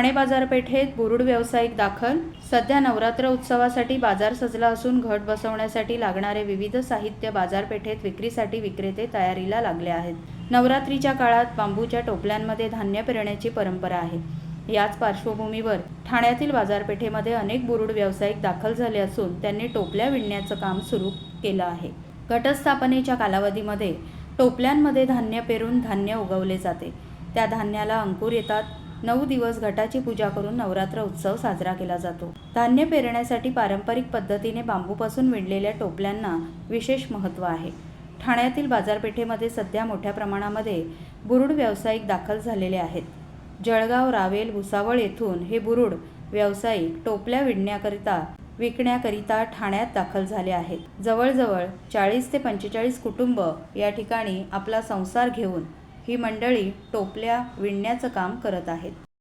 ठाणे बाजारपेठेत बुरुड व्यावसायिक दाखल. सध्या नवरात्र उत्सवासाठी बाजार सजला असून घट बसवण्यासाठी लागणारे विविध साहित्य बाजारपेठेत विक्रीसाठी विक्रेते तयारीला लागले आहेत. नवरात्रीच्या काळात बांबूच्या टोपल्यांमध्ये धान्य पेरण्याची परंपरा आहे. याच पार्श्वभूमीवर ठाण्यातील बाजारपेठेमध्ये अनेक बुरुड व्यावसायिक दाखल झाले असून त्यांनी टोपल्या विणण्याचं काम सुरू केलं आहे. घटस्थापनेच्या कालावधीमध्ये टोपल्यांमध्ये धान्य पेरून धान्य उगवले जाते. त्या धान्याला अंकुर येतात. नऊ दिवस घटाची पूजा करून नवरात्र उत्सव साजरा केला जातो. धान्य पेरण्यासाठी पारंपरिक पद्धतीने बांबूपासून विणलेल्या टोपल्यांना विशेष महत्त्व आहे. ठाण्यातील बाजारपेठेमध्ये सध्या मोठ्या प्रमाणामध्ये बुरुड व्यावसायिक दाखल झालेले आहेत. जळगाव रावेल भुसावळ येथून हे बुरुड व्यावसायिक टोपल्या विणण्याकरिता विकण्याकरिता ठाण्यात दाखल झाले आहेत. जवळजवळ चाळीस ते पंचेचाळीस कुटुंब या ठिकाणी आपला संसार घेऊन ही मंडळी टोपल्या विणण्याचं काम करत आहेत.